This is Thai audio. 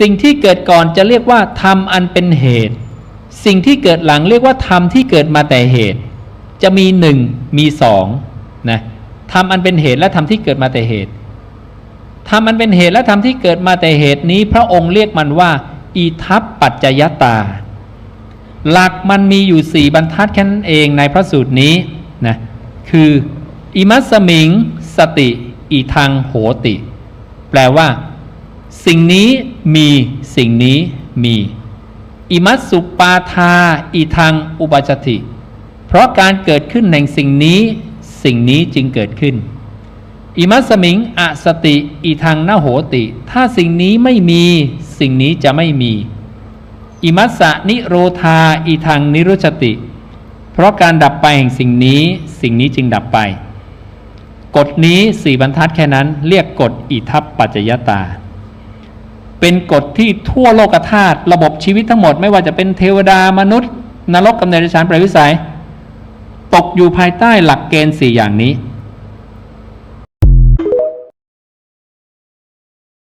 สิ่งที่เกิดก่อนจะเรียกว่าธรรมอันเป็นเหตุ สิ่งที่เกิดหลังเรียกว่าธรรมที่เกิดมาแต่เหตุ จะมีหนึ่งมีสองนะธรรมอันเป็นเหตุและธรรมที่เกิดมาแต่เหตุธรรมอันเป็นเหตุและธรรมที่เกิดมาแต่เหตุนี้ พระองค์เรียกมันว่า อีทัปปัจจยตา หลักมันมีอยู่สี่บรรทัดแค่นั้นเองในพระสูตรนี้นะคืออิมัสมิง สติ อีทังโหติ แปลว่า สิ่งนี้มีสิ่งนี้มีอิมัสสุปาทาอีทังอุปาจติ เพราะการเกิดขึ้นแห่งสิ่งนี้สิ่งนี้จึงเกิดขึ้นอิมัสมิงอสติอีทังนโหติ ถ้าสิ่งนี้ไม่มีสิ่งนี้จะไม่มีอิมัสสะนิโรธาอีทังนิรุชติ เพราะการดับไปแห่งสิ่งนี้สิ่งนี้จึงดับไป กฎนี้สี่บรรทัดแค่นั้นเรียกกฎอิทัปปัจจยตา เป็นกฎที่ทั่วโลกธาตุระบบชีวิตทั้งหมด ไม่ว่าจะเป็นเทวดามนุษย์ นรกกำเนิดฌานปรวิสัย ตกอยู่ภายใต้หลักเกณฑ์สี่อย่างนี้